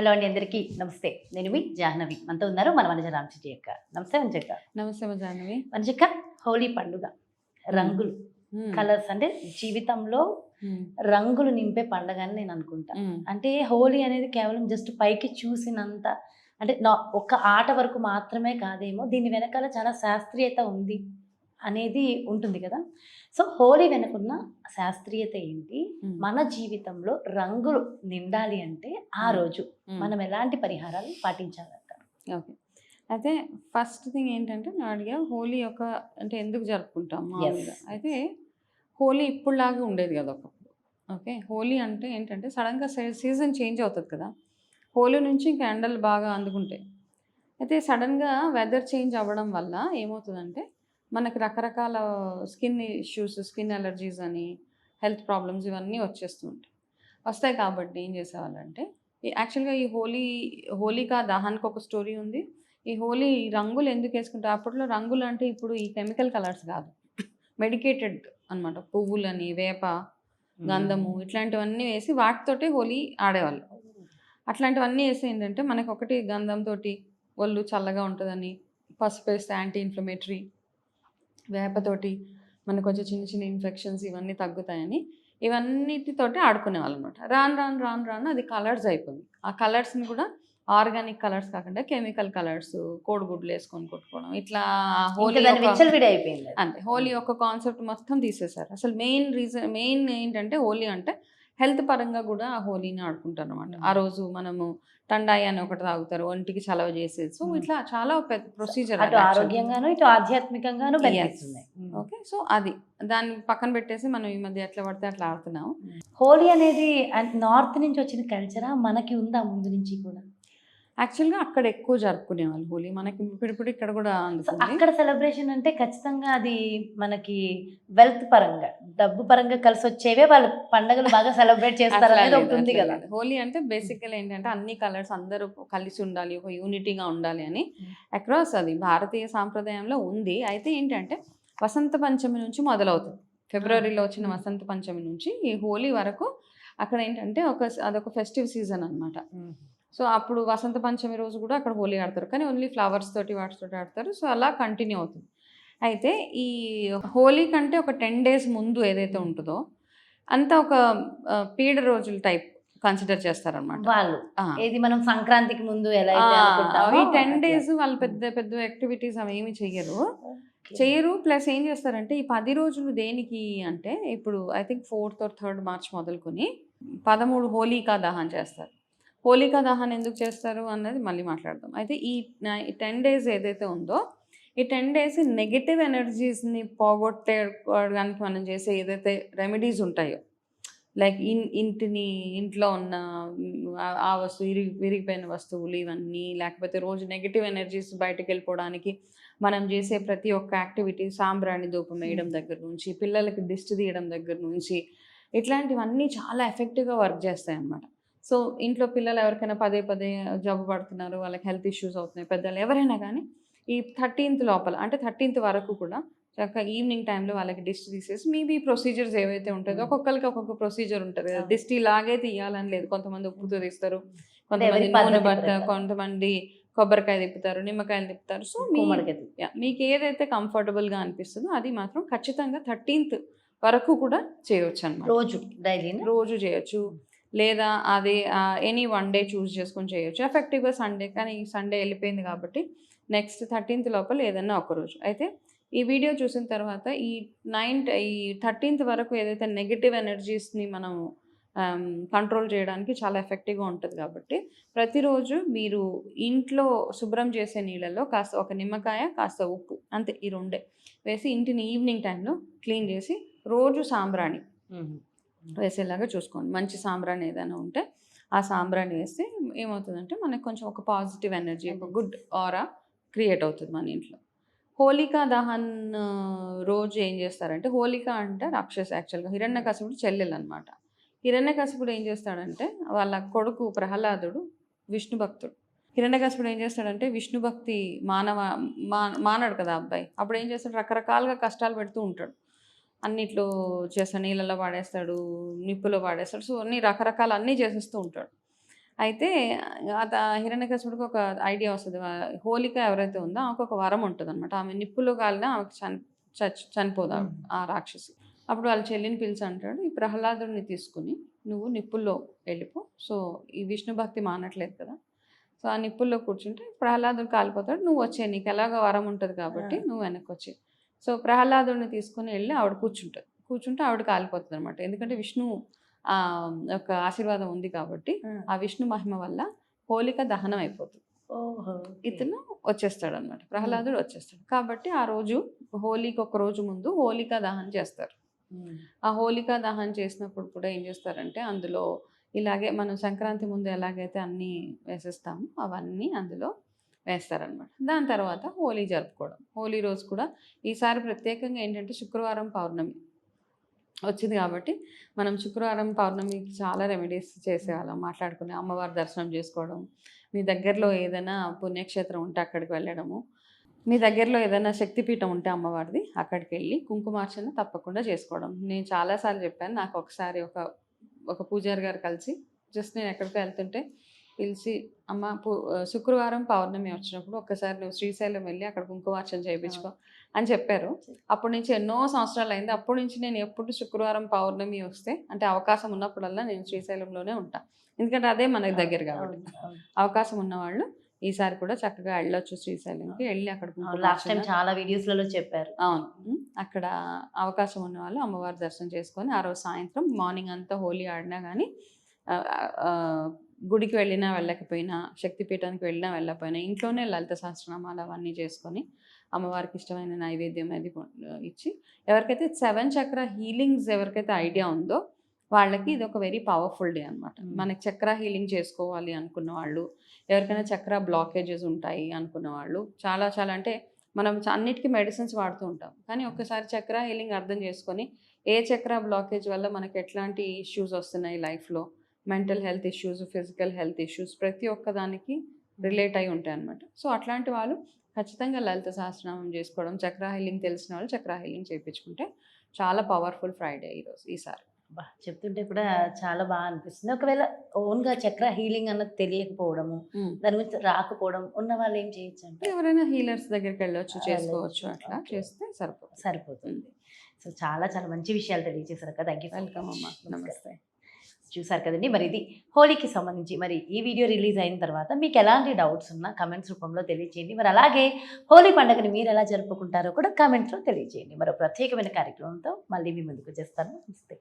Hello అండి అందరికీ. నమస్తే. నేను మీ జాహ్నవి. మనతో ఉన్నారు మన వనజ రామచిటి అక్క. నమస్తే వనజక్క నమస్తే జాహ్నవి. వనజక్క హోలీ పండుగ. రంగులు. కలర్స్ అంటే జీవితంలో. రంగులు నింపే పండుగ అని నేను అనుకుంటా. అంటే హోలీ అనేది కేవలం జస్ట్ పైకి చూసినంత అంటే నా ఒక్క ఆట వరకు మాత్రమే కాదేమో దీని వెనకాల చాలా శాస్త్రీయత ఉంది. అనేది ఉంటుంది కదా. సో హోలీ వెనకున్న శాస్త్రీయత ఏంటి. మన జీవితంలో రంగులు నిండాలి అంటే ఆ. రోజు. మనం ఎలాంటి పరిహారాలు పాటించాలంటారు? ఓకే. అయితే ఫస్ట్ థింగ్ ఏంటంటే నేను అడిగా హోలీ యొక్క అంటే ఎందుకు జరుపుకుంటాం మామూలుగా? అయితే హోలీ ఇప్పుడులాగా ఉండేది కదా ఒకప్పుడు. ఓకే. హోలీ అంటే ఏంటంటే సడన్గా సీజన్ చేంజ్ అవుతుంది కదా. హోలీ నుంచి ఇంకా ఎండలు బాగా అందుకుంటాయి. అయితే సడన్గా వెదర్ చేంజ్ అవ్వడం వల్ల ఏమవుతుందంటే మనకి రకరకాల స్కిన్ ఇష్యూస్ స్కిన్ అలర్జీస్ అని హెల్త్ ప్రాబ్లమ్స్ ఇవన్నీ వచ్చేస్తూ ఉంటాయి వస్తాయి కాబట్టి ఏం చేసేవాళ్ళంటే ఈ- యాక్చువల్గా ఈ హోలీ హోలికా దహన్కి ఒక స్టోరీ ఉంది. ఈ హోలీ రంగులు ఎందుకు వేసుకుంటారు? అప్పట్లో రంగులు అంటే ఇప్పుడు ఈ కెమికల్ కలర్స్ కాదు. మెడికేటెడ్ అన్నమాట. పువ్వులని వేప గంధము ఇట్లాంటివన్నీ వేసి వాటితోటే హోలీ ఆడేవాళ్ళు. అట్లాంటివన్నీ వేసి ఏంటంటే మనకి ఒకటి గంధంతో ఒళ్ళు చల్లగా ఉంటుందని పసుపు వేస్తే యాంటీ ఇన్ఫ్లమేటరీ వేపతోటి మనకు వచ్చే చిన్న చిన్న ఇన్ఫెక్షన్స్ ఇవన్నీ తగ్గుతాయని ఇవన్నిటితోటి ఆడుకునేవాళ్ళు అనమాట రాను రాను రాను రాను అది కలర్స్ అయిపోయింది. ఆ కలర్స్ని కూడా ఆర్గానిక్ కలర్స్ కాకుండా కెమికల్ కలర్స్ కోడిగుడ్లు వేసుకొని కొట్టుకోవడం ఇట్లా హోలీ అయిపోయింది. అంతే హోలీ ఒక కాన్సెప్ట్ మొత్తం తీసేశారు. అసలు మెయిన్ రీజన్ మెయిన్ ఏంటంటే హోలీ అంటే హెల్త్ పరంగా కూడా ఆ హోలీని ఆడుకుంటారు అనమాట ఆ రోజు మనము టండాయి అని ఒకటి తాగుతారు ఒంటికి చలవ చేసేది సో. ఇట్లా చాలా పెద్ద ప్రొసీజర్ అటు ఆరోగ్యంగాను ఇటు ఆధ్యాత్మికంగాను ఓకే సో అది. దాన్ని పక్కన పెట్టేసి మనం ఈ మధ్య ఎట్లా పడితే అట్లా ఆడుతున్నాము. హోలీ అనేది నార్త్ నుంచి వచ్చిన కల్చరా? మనకి ఉందా ముందు నుంచి కూడా? యాక్చువల్గా అక్కడ ఎక్కువ జరుపుకునేవాళ్ళు హోలీ. మనకి ఇప్పుడు ఇక్కడ కూడా అక్కడ సెలబ్రేషన్ అంటే ఖచ్చితంగా అది మనకి వెల్త్ పరంగా డబ్బు పరంగా కలిసి వచ్చేవే వాళ్ళు పండుగలు బాగా సెలబ్రేట్ చేస్తారు అనేది ఒకటి ఉంది కదా. హోలీ అంటే బేసికల్ ఏంటంటే అన్ని కలర్స్ అందరూ కలిసి ఉండాలి ఒక యూనిటీగా ఉండాలి అని. అక్రాస్ అది. భారతీయ సాంప్రదాయంలో ఉంది. అయితే ఏంటంటే వసంత పంచమి నుంచి మొదలవుతుంది. ఫిబ్రవరిలో వచ్చిన వసంత పంచమి నుంచి ఈ హోలీ వరకు అక్కడ ఏంటంటే ఒక అదొక ఫెస్టివ్ సీజన్ అన్నమాట. సో అప్పుడు వసంత పంచమి రోజు కూడా అక్కడ హోలీ ఆడతారు. కానీ ఓన్లీ ఫ్లవర్స్ తోటి వాటితోటి ఆడతారు. సో అలా కంటిన్యూ అవుతుంది. అయితే ఈ హోలీ కంటే ఒక టెన్ డేస్ ముందు ఏదైతే ఉంటుందో అంతా ఒక పీడ రోజుల టైప్ కన్సిడర్ చేస్తారనమాట వాళ్ళు. ఏది మనం సంక్రాంతికి ముందు ఎలా ఈ టెన్. డేస్ వాళ్ళు పెద్ద పెద్ద యాక్టివిటీస్ అవి ఏమి చెయ్యరు. చేయరు ప్లస్ ఏం చేస్తారంటే ఈ పది రోజులు దేనికి అంటే ఇప్పుడు I think fourth or third March మొదలుకొని పదమూడు హోలీకా దహన్ చేస్తారు. హోలీకా దహన్ ఎందుకు చేస్తారు అన్నది మళ్ళీ మాట్లాడదాం. అయితే ఈ టెన్ డేస్ ఏదైతే ఉందో ఈ టెన్ డేస్ నెగిటివ్ ఎనర్జీస్ని పోగొట్టేయడానికి మనం చేసే ఏదైతే రెమెడీస్ ఉంటాయో లైక్ ఇన్ ఇంటిని ఇంట్లో ఉన్న ఆ- ఆ వస్తువు విరిగి విరిగిపోయిన వస్తువులు ఇవన్నీ లేకపోతే రోజు నెగిటివ్ ఎనర్జీస్ బయటకు వెళ్ళిపోవడానికి మనం చేసే ప్రతి ఒక్క యాక్టివిటీ సాంబ్రాణి ధూపం వేయడం దగ్గర నుంచి పిల్లలకి దిష్టి తీయడం దగ్గర నుంచి ఇట్లాంటివన్నీ చాలా ఎఫెక్టివ్గా వర్క్ చేస్తాయి అన్నమాట సో ఇంట్లో పిల్లలు ఎవరికైనా పదే పదే జబ్బు పడుతున్నారు వాళ్ళకి హెల్త్ ఇష్యూస్ అవుతున్నాయి పెద్దలు ఎవరైనా కానీ ఈ థర్టీన్త్ లోపల అంటే థర్టీన్త్ వరకు కూడా చక్కగా ఈవినింగ్ టైంలో వాళ్ళకి దిష్టి తీసేసి మేబీ ప్రొసీజర్స్ ఏవైతే ఉంటుందో. ఒక్కొక్కరికి ఒక్కొక్క ప్రొసీజర్ ఉంటుంది కదా. దిష్టి లాగే తీయాలని లేదు. కొంతమంది ఉప్పుతో తీస్తారు కొంతమంది నూనె. కొంతమంది కొబ్బరికాయ తిప్పుతారు నిమ్మకాయలు తిప్పుతారు. సో మీకు ఏదైతే కంఫర్టబుల్గా అనిపిస్తుందో అది మాత్రం ఖచ్చితంగా థర్టీన్త్ వరకు కూడా చేయొచ్చు అనమాట రోజు డైలీ రోజు చేయొచ్చు. లేదా అది ఎనీ వన్ డే చూస్ చేసుకొని చేయొచ్చు. ఎఫెక్టివ్గా సండే కానీ ఈ సండే వెళ్ళిపోయింది కాబట్టి నెక్స్ట్ థర్టీన్త్ లోపల ఏదన్నా ఒకరోజు అయితే ఈ వీడియో చూసిన తర్వాత ఈ నైన్త్ ఈ థర్టీన్త్ వరకు ఏదైతే నెగిటివ్ ఎనర్జీస్ని మనం కంట్రోల్ చేయడానికి చాలా ఎఫెక్టివ్గా ఉంటుంది కాబట్టి ప్రతిరోజు మీరు ఇంట్లో శుభ్రం చేసే నీళ్ళల్లో కాస్త ఒక నిమ్మకాయ కాస్త ఉప్పు అంతే ఈ రెండే వేసి ఇంటిని ఈవినింగ్ టైంలో క్లీన్ చేసి రోజు సాంబ్రాణి. వేసేలాగా చూసుకోండి. మంచి సాంబ్రాణి ఏదైనా ఉంటే ఆ సాంబ్రాణి వేస్తే ఏమవుతుందంటే మనకు కొంచెం ఒక పాజిటివ్ ఎనర్జీ ఒక గుడ్ ఆరా క్రియేట్ అవుతుంది మన ఇంట్లో. హోలికా దహన్ రోజు ఏం చేస్తారంటే హోలిక అంటే రాక్షస్ యాక్చువల్గా హిరణ్యకశిపుడు చెల్లెలు అనమాట హిరణ్యకశిపుడు ఏం చేస్తాడంటే వాళ్ళ కొడుకు ప్రహ్లాదుడు విష్ణు భక్తుడు. హిరణ్యకశిపుడు ఏం చేస్తాడంటే విష్ణు భక్తి మానవ మా మానడు కదా అబ్బాయి. అప్పుడు ఏం చేస్తాడు? రకరకాలుగా కష్టాలు పెడుతూ ఉంటాడు. అన్నిట్లో చేస్తాడు నీళ్ళలో వాడేస్తాడు నిప్పులో వాడేస్తాడు. సో అన్ని రకరకాల అన్నీ చేసేస్తూ ఉంటాడు. అయితే అత హిరణ్యకశిపుడికి ఒక ఐడియా వస్తుంది. హోలిక ఎవరైతే ఉందో ఆమెకు ఒక వరం ఉంటుంది అనమాట ఆమె నిప్పులో కాలిన ఆమెకు చని చచ్చి చనిపోదు. ఆ రాక్షసి. అప్పుడు వాళ్ళ చెల్లిని పిలిచి అంటాడు ఈ ప్రహ్లాదుడిని తీసుకుని నువ్వు నిప్పుల్లో వెళ్ళిపో. సో ఈ విష్ణు భక్తి మానట్లేదు కదా. సో ఆ నిప్పుల్లో కూర్చుంటే ప్రహ్లాదుడు కాలిపోతాడు. నువ్వు వచ్చే నీకు ఎలాగో వరం ఉంటుంది కాబట్టి. నువ్వు వెనక్కి వచ్చి సో ప్రహ్లాదుడిని తీసుకుని వెళ్ళి ఆవిడ కూర్చుంటుంది. కూర్చుంటే ఆవిడ కాలిపోతుంది అనమాట ఎందుకంటే విష్ణు ఆ యొక్క ఆశీర్వాదం ఉంది కాబట్టి ఆ. విష్ణు మహిమ వల్ల హోలిక దహనం అయిపోతుంది. ఇతను వచ్చేస్తాడు అనమాట ప్రహ్లాదుడు వచ్చేస్తాడు. కాబట్టి ఆ రోజు హోలీకి ఒక రోజు ముందు హోలికా దహనం చేస్తారు. ఆ హోలికా దహనం చేసినప్పుడు కూడా ఏం చేస్తారంటే అందులో ఇలాగే మనం సంక్రాంతి ముందు ఎలాగైతే అన్నీ వేసేస్తామో అవన్నీ అందులో వేస్తారనమాట దాని తర్వాత హోలీ జరుపుకోవడం. హోలీ రోజు కూడా ఈసారి ప్రత్యేకంగా ఏంటంటే శుక్రవారం పౌర్ణమి వచ్చింది కాబట్టి మనం శుక్రవారం పౌర్ణమికి చాలా రెమెడీస్ చేసేవాళ్ళం. మాట్లాడుకుని అమ్మవారి దర్శనం చేసుకోవడం మీ దగ్గరలో ఏదైనా పుణ్యక్షేత్రం ఉంటే అక్కడికి వెళ్ళడము మీ దగ్గరలో ఏదైనా శక్తిపీఠం ఉంటే అమ్మవారిది అక్కడికి వెళ్ళి కుంకుమార్చన తప్పకుండా చేసుకోవడం. నేను చాలాసార్లు చెప్పాను నాకు ఒకసారి ఒక ఒక పూజారి గారు కలిసి జస్ట్ నేను ఎక్కడికి వెళ్తుంటే పిలిచి అమ్మ శుక్రవారం పౌర్ణమి వచ్చినప్పుడు ఒక్కసారి నువ్వు శ్రీశైలం వెళ్ళి అక్కడ కుంకుమార్చన చేయించుకో అని చెప్పారు. అప్పటి నుంచి ఎన్నో సంవత్సరాలు అయింది. అప్పటి నుంచి నేను ఎప్పుడు శుక్రవారం పౌర్ణమి వస్తే అంటే అవకాశం ఉన్నప్పుడల్లా నేను శ్రీశైలంలోనే ఉంటా. ఎందుకంటే అదే మనకి దగ్గర కాబట్టి. అవకాశం ఉన్నవాళ్ళు ఈసారి కూడా చక్కగా వెళ్ళొచ్చు శ్రీశైలంకి వెళ్ళి అక్కడ లాస్ట్ టైం చాలా వీడియోస్లలో చెప్పారు. అవును. అక్కడ అవకాశం ఉన్న వాళ్ళు అమ్మవారి దర్శనం చేసుకొని ఆ రోజు సాయంత్రం మార్నింగ్ అంతా హోలీ ఆడినా కానీ గుడికి వెళ్ళినా వెళ్ళకపోయినా శక్తిపీఠానికి వెళ్ళినా వెళ్ళకపోయినా ఇంట్లోనే లలిత సహస్రనామాలు అవన్నీ చేసుకొని అమ్మవారికి ఇష్టమైన నైవేద్యం అది ఇచ్చి ఎవరికైతే సెవెన్ చక్ర హీలింగ్స్ ఎవరికైతే ఐడియా ఉందో వాళ్ళకి ఇది ఒక వెరీ పవర్ఫుల్ డే అనమాట. మనకి చక్ర హీలింగ్ చేసుకోవాలి అనుకున్న వాళ్ళు ఎవరికైనా చక్ర బ్లాకేజెస్ ఉంటాయి అనుకున్న వాళ్ళు చాలా చాలా అంటే మనం అన్నిటికీ మెడిసిన్స్ వాడుతూ ఉంటాం కానీ ఒక్కసారి చక్ర హీలింగ్ అర్థం చేసుకొని ఏ చక్ర బ్లాకేజ్ వల్ల మనకి ఎట్లాంటి ఇష్యూస్ వస్తున్నాయి లైఫ్లో mental health issues physical health issues ప్రతి ఒక్క దానికి రిలేట్ అయి ఉంటాయి అనమాట సో అట్లాంటి వాళ్ళు ఖచ్చితంగా లలిత సహస్రనామం చేసుకోవడం చక్ర హీలింగ్ తెలిసిన వాళ్ళు చక్ర హీలింగ్ చేయించుకుంటే చాలా పవర్ఫుల్ ఫ్రైడే ఈరోజు ఈసారి. చెప్తుంటే కూడా చాలా బాగా అనిపిస్తుంది. ఒకవేళ ఓన్గా చక్ర హీలింగ్ అన్నది తెలియకపోవడము దాని గురించి రాకపోవడం ఉన్న వాళ్ళు ఏం చేయొచ్చు అంటే ఎవరైనా హీలర్స్ దగ్గరికి వెళ్ళొచ్చు. చేసుకోవచ్చు అట్లా. చేస్తే సరిపోతుంది. సరిపోతుంది. సో చాలా చాలా మంచి విషయాలు తెలియజేశారు కదా. థ్యాంక్ యూ వెల్కమ్ అమ్మా. నమస్తే. చూసారు కదండి. మరి ఇది హోలీకి సంబంధించి మరి ఈ వీడియో రిలీజ్ అయిన తర్వాత మీకు ఎలాంటి డౌట్స్ ఉన్నా కమెంట్స్ రూపంలో తెలియజేయండి మరి అలాగే హోలీ పండుగని మీరు ఎలా జరుపుకుంటారో కూడా కమెంట్స్లో తెలియజేయండి మరో ప్రత్యేకమైన కార్యక్రమంతో మళ్ళీ మీ ముందుకు చేస్తాను నమస్తే.